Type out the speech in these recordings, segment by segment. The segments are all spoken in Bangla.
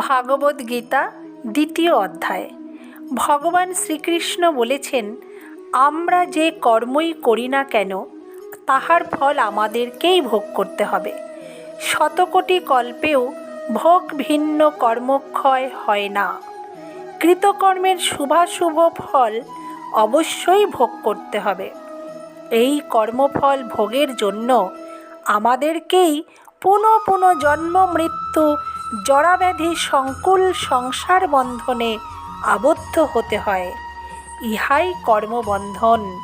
ভাগবত গীতা, দ্বিতীয় অধ্যায়। ভগবান শ্রীকৃষ্ণ বলেছেন, আমরা যে কর্মই করি না কেন, তাহার ফল আমাদেরকেই ভোগ করতে হবে। শতকোটি কল্পেও ভোগ ভিন্ন কর্মক্ষয় হয় না। কৃতকর্মের শুভাশুভ ফল অবশ্যই ভোগ করতে হবে। এই কর্মফল ভোগের জন্য আমাদেরকেই পুনঃ পুনঃ জন্ম, মৃত্যু জরাব্যাধি সংকুল সংসার বন্ধনে আবদ্ধ হতে হয়। ইহাই কর্মবন্ধন।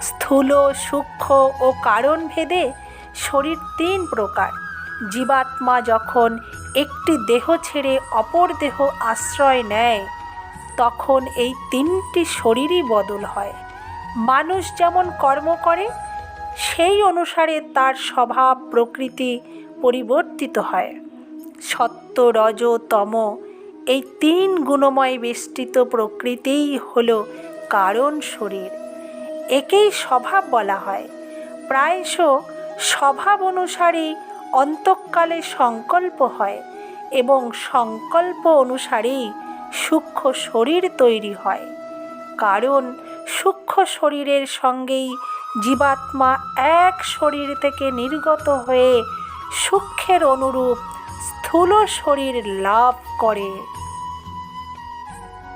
স্থূল, সূক্ষ্ম ও কারণ ভেদে শরীর তিন প্রকার। জীবাত্মা যখন একটি দেহ ছেড়ে অপর দেহ আশ্রয় নেয়, তখন এই তিনটি শরীরই বদল হয়। মানুষ যেমন কর্ম করে, সেই অনুসারে তার স্বভাব প্রকৃতি পরিবর্তিত হয়। সত্য রজ তম এই তিন গুণময় বেষ্টিত প্রকৃতিই হল কারণ শরীর। একেই স্বভাব বলা হয়। প্রায়শ স্বভাব অনুসারেই অন্তঃকালে সংকল্প হয় এবং সংকল্প অনুসারেই সূক্ষ্ম শরীর তৈরি হয়। কারণ সূক্ষ্ম শরীরের সঙ্গেই জীবাত্মা এক শরীর থেকে নির্গত হয়ে সূক্ষ্মের অনুরূপ স্থূল শরীর লাভ করে।